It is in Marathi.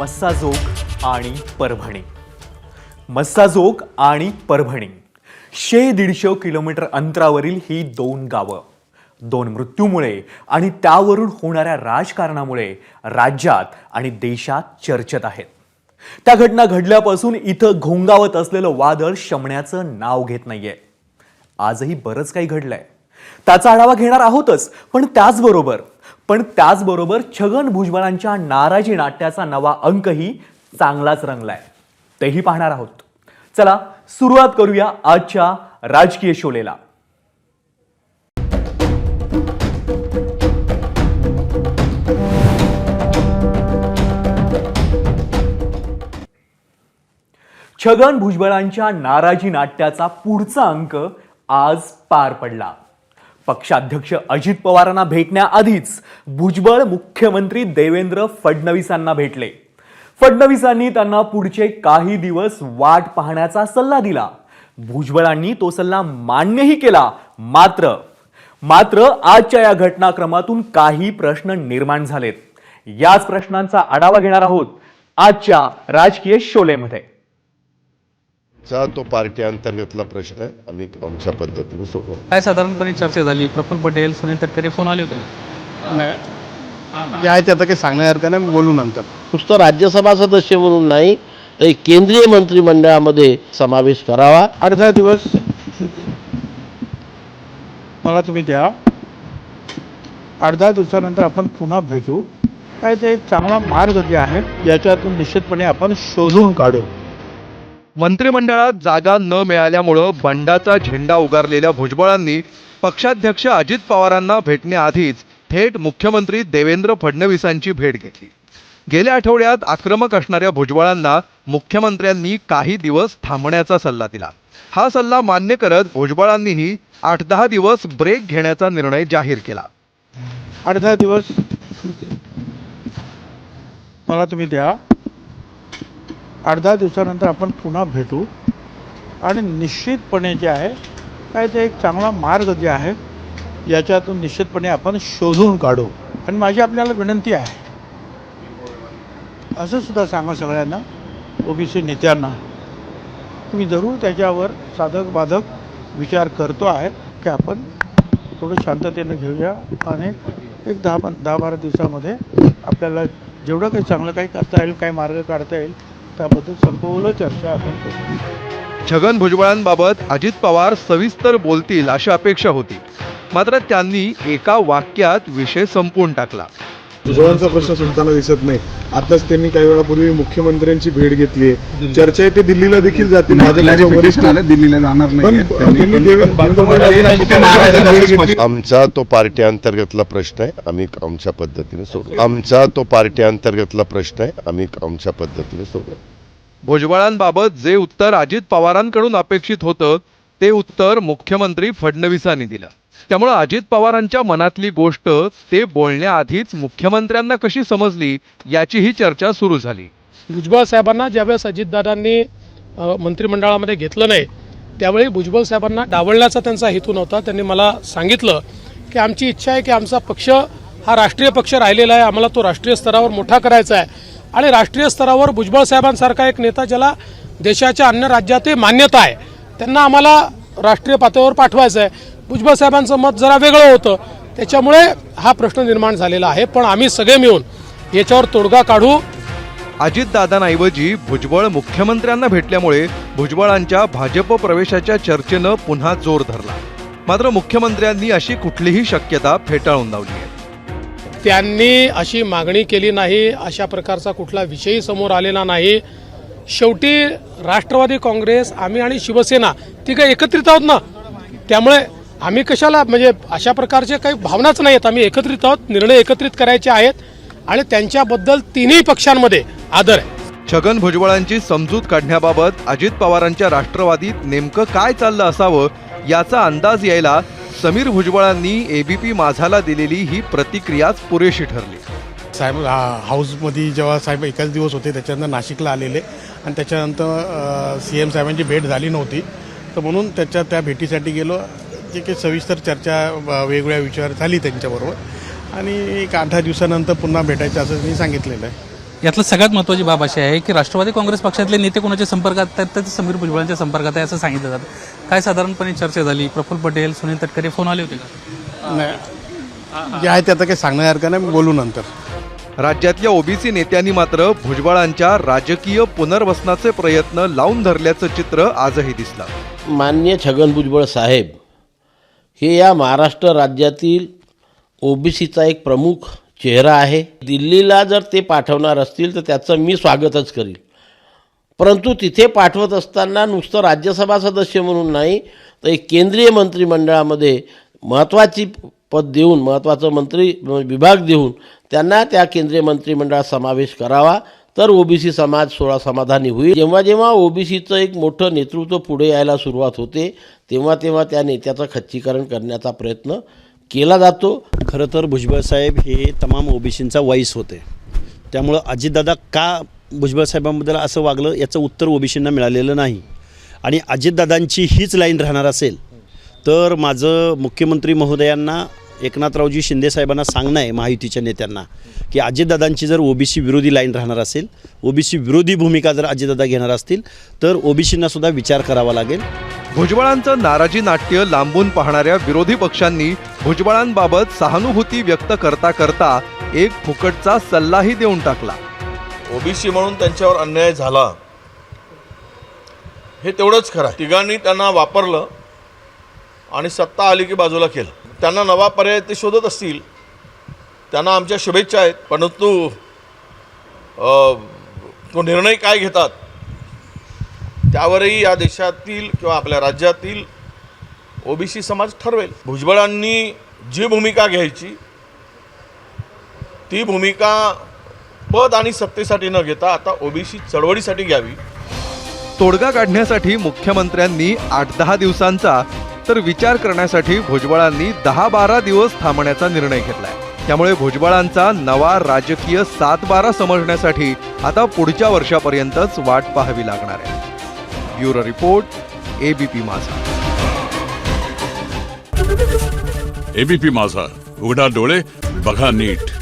मस्साजोग आणि परभणी. मस्साजोग आणि परभणी. शे दीडशे किलोमीटर अंतरावरील ही दोन गावं. दोन मृत्यूमुळे आणि त्यावरून होणाऱ्या राजकारणामुळे राज्यात आणि देशात चर्चेत आहेत. त्या घटना घडल्यापासून इथं घोंगावत असलेलं वादळ शमण्याचं नाव घेत नाहीये. आजही बरंच काही घडलंय. त्याचा आढावा घेणार आहोतच पण त्याचबरोबर पण त्याचबरोबर छगन भुजबळांच्या नाराजी नाट्याचा नवा अंकही चांगलाच रंगलाय. तेही पाहणार आहोत. चला सुरुवात करूया आजच्या राजकीय शोलेला. छगन भुजबळांच्या नाराजी नाट्याचा पुढचा अंक आज पार पडला. पक्षाध्यक्ष अजित पवारांना भेटण्याआधीच भुजबळ मुख्यमंत्री देवेंद्र फडणवीसांना भेटले. फडणवीसांनी त्यांना पुढचे काही दिवस वाट पाहण्याचा सल्ला दिला. भुजबळांनी तो सल्ला मान्यही केला. मात्र मात्र आजच्या या घटनाक्रमातून काही प्रश्न निर्माण झालेत. याच प्रश्नांचा आढावा घेणार आहोत आजच्या राजकीय शोलेमध्ये. चा तो पार्टी अंतर्गतला प्रश्न आहे. आम्ही आमच्या पद्धतीने सोडवू. काय साधारणपणे चर्चा झाली? प्रफुल्ल पटेल सुनील तटकरे फोन आले होते. नाही. जे आहे ते आता काही सांगण्यासारखं नाही? बोलू नंतर. नुसतं राज्यसभा सदस्य म्हणून नाही तर केंद्रीय मंत्रिमंडळामध्ये समावेश करावा. अर्धा दिवस. मला तुम्ही द्या. अर्धा दिवसानंतर आपण पुन्हा भेटू. काय ते एक चांगला मार्ग जे आहे याच्यातून निश्चितपणे आपण शोधून काढू. मंत्रिमंडळात जागा न मिळाल्यामुळं बंडाचा झेंडा उगारलेल्या भुजबळांनी पक्षाध्यक्ष अजित पवारांना भेटण्याआधीच थेट मुख्यमंत्री देवेंद्र फडणवीसांची भेट घेतली. गेल्या आठवड्यात आक्रमक असणाऱ्या भुजबळांना मुख्यमंत्र्यांनी काही दिवस थांबण्याचा सल्ला दिला. हा सल्ला मान्य करत भुजबळांनीही आठ दहा दिवस ब्रेक घेण्याचा निर्णय जाहीर केला. आठ दहा दिवस? मला तुम्ही द्या. आठ दहा दिवसानंतर आपण पुन्हा भेटू. आणि निश्चितपणे जे आहे काय ते एक चांगला मार्ग जे आहे याच्यातून निश्चितपणे आपण शोधून काढू. आणि माझी आपल्याला विनंती आहे. असं सुद्धा सांगा सगळ्यांना ओबीसी नेत्यांना. मी जरूर त्याच्यावर साधक बाधक विचार करतो आहे की आपण थोडं शांततेनं घेऊया आणि एक दहा पं दहा बारा दिवसामध्ये आपल्याला जेवढं काही चांगलं काही करता येईल काही मार्ग काढता येईल त्याबद्दल संपूर्ण चर्चा आपण करू. छगन भुजबळांबाबत अजित पवार सविस्तर बोलतील अशी अपेक्षा होती. मात्र त्यांनी एका वाक्यात विषय संपवून टाकला. भुजबळांचा प्रश्न सुटताना दिसत नाही. आताच त्यांनी काही वेळापूर्वी मुख्यमंत्र्यांची भेट घेतली आहे. चर्चा आहे ते दिल्लीला देखील जातील दिल्लीला जाणार नाही आमचा तो पार्टी अंतर्गतला प्रश्न आहे. आम्ही आमच्या पद्धतीने सोडवू आमचा तो पार्टी अंतर्गतला प्रश्न आहे. आम्ही आमच्या पद्धतीने सोडवू भुजबळांबाबत जे उत्तर अजित पवारांकडून अपेक्षित होतं ते उत्तर मुख्यमंत्री फडणवीसांनी दिलं. त्यामुळं अजित पवारांच्या मनातली गोष्ट ते बोलण्याआधीच मुख्यमंत्र्यांना कशी समजली याचीही चर्चा सुरू झाली. भुजबळ साहेबांना ज्यावेळेस अजितदादांनी मंत्रिमंडळामध्ये घेतलं नाही त्यावेळी भुजबळ साहेबांना डावलण्याचा त्यांचा हेतू नव्हता. त्यांनी मला सांगितलं की आमची इच्छा आहे की आमचा पक्ष हा राष्ट्रीय पक्ष राहिलेला आहे आम्हाला तो राष्ट्रीय स्तरावर मोठा करायचा आहे. आणि राष्ट्रीय स्तरावर भुजबळ साहेबांसारखा एक नेता ज्याला देशाच्या अन्य राज्यातही मान्यता आहे त्यांना आम्हाला राष्ट्रीय पातळीवर पाठवायचं आहे. भुजबळ साहेबांचं मत जरा वेगळं होतं. त्याच्यामुळे हा प्रश्न निर्माण झालेला आहे. पण आम्ही सगळे मिळून याच्यावर तोडगा काढू. अजितदादांऐवजी भुजबळ मुख्यमंत्र्यांना भेटल्यामुळे भुजबळांच्या भाजप प्रवेशाच्या चर्चेनं पुन्हा जोर धरला. मात्र मुख्यमंत्र्यांनी अशी कुठलीही शक्यता फेटाळून लावली आहे. त्यांनी अशी मागणी केली नाही अशा प्रकारचा कुठला विषयही समोर आलेला नाही. शेवटी राष्ट्रवादी काँग्रेस आम्ही आणि शिवसेना ती काही एकत्रित आहोत ना? त्यामुळे आम्ही कशाला म्हणजे अशा प्रकारचे काही भावनाच नाही आहेत आम्ही एकत्रित आहोत निर्णय एकत्रित करायचे आहेत आणि त्यांच्याबद्दल तिन्ही पक्षांमध्ये आदर आहे. छगन भुजबळांची समजूत काढण्याबाबत अजित पवारांच्या राष्ट्रवादीत नेमकं काय चाललं असावं याचा अंदाज यायला समीर भुजबळांनी एबीपी माझाला दिलेली ही प्रतिक्रियाच पुरेशी ठरली. साहेब हाऊसमध्ये जेव्हा साहेब एकाच दिवस होते त्याच्यानंतर नाशिकला आलेले आणि त्याच्यानंतर सी एम साहेबांची भेट झाली नव्हती. तर म्हणून त्याच्या त्या भेटीसाठी गेलो. जे काही सविस्तर चर्चा वेगवेगळ्या विषयावर झाली त्यांच्याबरोबर. आणि एक आठ दहा दिवसानंतर पुन्हा भेटायचं असं मी सांगितलेलं आहे. यातलं सगळ्यात महत्त्वाची बाब अशी आहे की राष्ट्रवादी काँग्रेस पक्षातले नेते कोणाच्या संपर्कात आहेत? तर ते समीर भुजबळांच्या संपर्कात आहे असं सांगितलं जातं. काय साधारणपणे चर्चा झाली? प्रफुल्ल पटेल सुनील तटकरे फोन आले होते का? नाही. जे आहे ते आता काही सांगण्यासारखं नाही. बोलू नंतर. राज्यातल्या ओबीसी नेत्यांनी मात्र भुजबळांच्या राजकीय पुनर्वसनाचे प्रयत्न लावून धरल्याचं चित्र आजही दिसलं. मान्य छगन भुजबळ साहेब हे या महाराष्ट्र राज्यातील ओबीसीचा एक प्रमुख चेहरा आहे. दिल्लीला जर ते पाठवणार असतील तर त्याचं मी स्वागतच करील परंतु तिथे पाठवत असताना नुसतं राज्यसभा सदस्य म्हणून नाही तर एक केंद्रीय मंत्रिमंडळामध्ये महत्त्वाची पद देऊन महत्त्वाचं मंत्री विभाग देऊन त्यांना त्या केंद्रीय मंत्रिमंडळात समावेश करावा. तर ओबीसी समाज सोळा समाधानी होईल. जेव्हा जेव्हा ओबीसीचं एक मोठं नेतृत्व पुढे यायला सुरुवात होते तेव्हा तेव्हा त्या नेत्याचं खच्चीकरण करण्याचा प्रयत्न केला जातो. खरं तर भुजबळ साहेब हे तमाम ओबीसींचा वाईस होते. त्यामुळं अजितदादा का भुजबळ साहेबांबद्दल असं वागलं याचं उत्तर ओबीसींना मिळालेलं नाही. आणि अजितदादांची हीच लाईन राहणार असेल तर माझं मुख्यमंत्री महोदयांना एकनाथरावजी शिंदे साहेबांना सांगणं आहे महायुतीच्या नेत्यांना की अजितदादांची जर ओबीसी विरोधी लाईन राहणार असेल ओबीसी विरोधी भूमिका जर अजितदादा घेणार असतील तर ओबीसींना सुद्धा विचार करावा लागेल. भुजबळांचं नाराजी नाट्य लांबून पाहणाऱ्या विरोधी पक्षांनी भुजबळांबाबत सहानुभूती व्यक्त करता करता एक फुकटचा सल्लाही देऊन टाकला. ओबीसी म्हणून त्यांच्यावर अन्याय झाला. हे तेवढंच खरं तिघांनी त्यांना वापरलं आणि सत्ता आली की बाजूला केलं. त्यांना नवा पर्याय ते शोधत असतील त्यांना आमच्या शुभेच्छा आहेत. परंतु तो निर्णय काय घेतात त्यावरही या देशातील किंवा आपल्या राज्यातील ओबीसी समाज ठरवेल. भुजबळांनी जी भूमिका घ्यायची ती भूमिका पद आणि सत्तेसाठी न घेता आता ओबीसी चळवळीसाठी घ्यावी. तोडगा काढण्यासाठी मुख्यमंत्र्यांनी आठ दहा दिवसांचा तर विचार करण्यासाठी भुजबळांनी दहा बारा दिवस थांबण्याचा निर्णय घेतलाय. त्यामुळे भुजबळांचा नवा राजकीय सात बारा समजण्यासाठी आता पुढच्या वर्षापर्यंतच वाट पाहावी लागणार आहे. Bureau report ABP Majha. ABP Majha. उघडा डोळे बघा नीट.